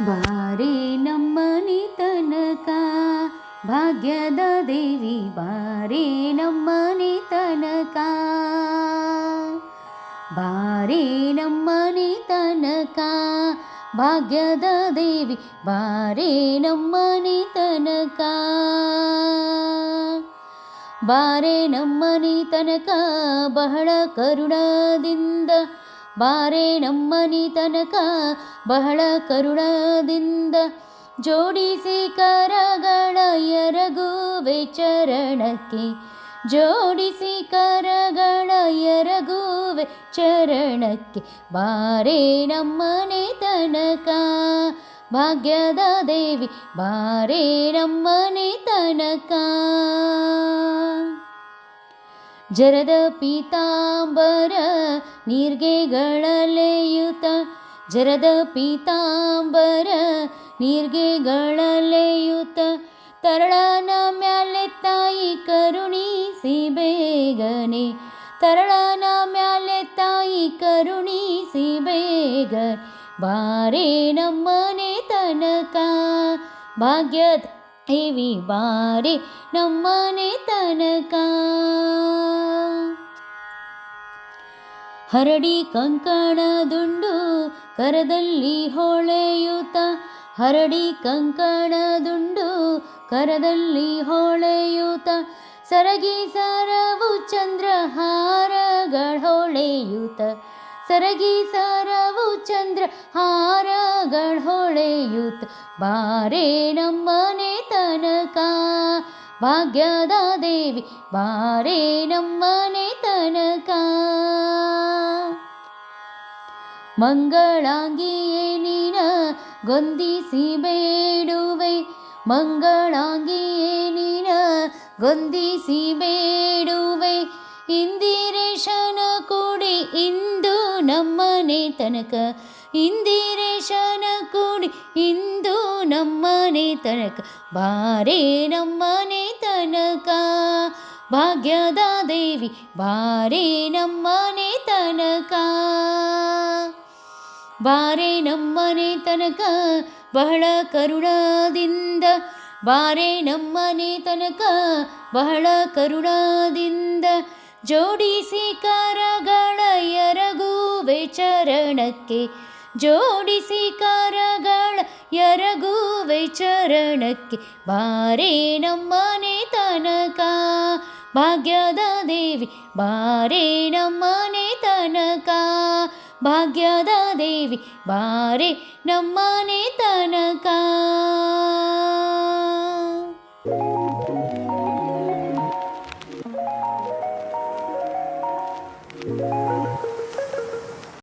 ಬಾರೆ ನಮ್ಮನೆ ತನಕ ಭಾಗ್ಯದ ದೇವಿ ಬಾರೆ ನಮ್ಮನೆ ತನಕ ಬಾರೆ ನಮ್ಮನೆ ತನಕ ಭಾಗ್ಯದ ದೇವಿ ಬಾರೆ ನಮ್ಮನೆ ತನಕ ಬಾರೆ ನಮ್ಮನೆ ತನಕ ಬಹಳ ಕರುಣದಿಂದ ಬಾರೆ ನಮ್ಮನೆ ತನಕ ಬಹಳ ಕರುಣದಿಂದ ಜೋಡಿಸಿ ಕರಗಳ ಎರಗುವೆ ಚರಣಕ್ಕೆ ಜೋಡಿಸಿ ಕರಗಳ ಎರಗುವೆ ಚರಣಕ್ಕೆ, ಬಾರೆ ನಮ್ಮನೆ ತನಕ ಭಾಗ್ಯದ ದೇವಿ, ಬಾರೆ ನಮ್ಮನೆ ತನಕ ಜರದ ಪೀತಾಂಬರ ನೀರ್ಗೆಗಳಲೆಯುತ. ಜರದ ಪೀತಾಂಬರ ನೀರ್ಗೆಗಳಲೆಯುತ. ತರಳನ ಮ್ಯಾಲೆ ತಾಯಿ ಕರುಣಿಸಿ ಬೇಗನೆ ತರಳನ ಮ್ಯಾಲೆ ತಾಯಿ ಕರುಣಿಸಿ ಬೇಗ ಬಾರೆ ನಮ್ಮನೆ ತನಕ ಭಾಗ್ಯದ ದೇವಿ ಬಾರಿ ನಮ್ಮನೆ ತನಕ. ಹರಡಿ ಕಂಕಣ ದುಂಡು ಕರದಲ್ಲಿ ಹೊಳೆಯುತ್ತ. ಹರಡಿ ಕಂಕಣ ದುಂಡು ಕರದಲ್ಲಿ ಹೊಳೆಯುತ್ತ. ಸರಗಿ ಸರವು ಚಂದ್ರಹಾರಗಳ ಹೊಳೆಯುತ್ತ. ಸರಗಿ ಸರವು ಚಂದ್ರ ಹಾರಗಳೊಳೆಯುತ್ತ ಬಾರೇ ನಮ್ಮನೆ ತನಕ, ಭಾಗ್ಯದ ದೇವಿ, ಬಾರೆ ನಮ್ಮನೆ ತನಕ. ಮಂಗಳಾಂಗಿಯೇ ನೀನ ಗೊಂದಿಸಿ ಬೇಡುವೆ ಮಂಗಳಾಂಗಿಯೇ ನೀನ ಗೊಂದಿಸಿ ಬೇಡುವೆ ಇಂದಿರೇಶನ ಕೂಡಿ ನಮ್ಮನೆ ತನಕ. ಇಂದಿರೇಶನ ಕೂಡಿ, ಇಂದು ನಮ್ಮನೆ ತನಕ. ಬಾರೆ ನಮ್ಮನೆ ತನಕ. ಭಾಗ್ಯದ ದೇವಿ, ಬಾರೆ ನಮ್ಮನೆ ತನಕ. ಬಾರೆ ನಮ್ಮನೆ ತನಕ, ಬಹಳ ಕರುಣದಿಂದ. ಬಾರೆ ನಮ್ಮನೆ ತನಕ, ಬಹಳ ಕರುಣದಿಂದ. ಜೋಡಿಸಿ ಕರಗಳ ಎರಗುವೆ ಚರಣಕ್ಕೆ ಜೋಡಿಸಿ ಕರಗಳ ಎರಗುವೆ ಚರಣಕ್ಕೆ. ಬಾರೆ ನಮ್ಮನೆ ತನಕ, ಭಾಗ್ಯದ ದೇವಿ. ಬಾರೆ ನಮ್ಮನೆ ತನಕ, ಭಾಗ್ಯದ ದೇವಿ. ಬಾರೆ ನಮ್ಮನೆ ತನಕ.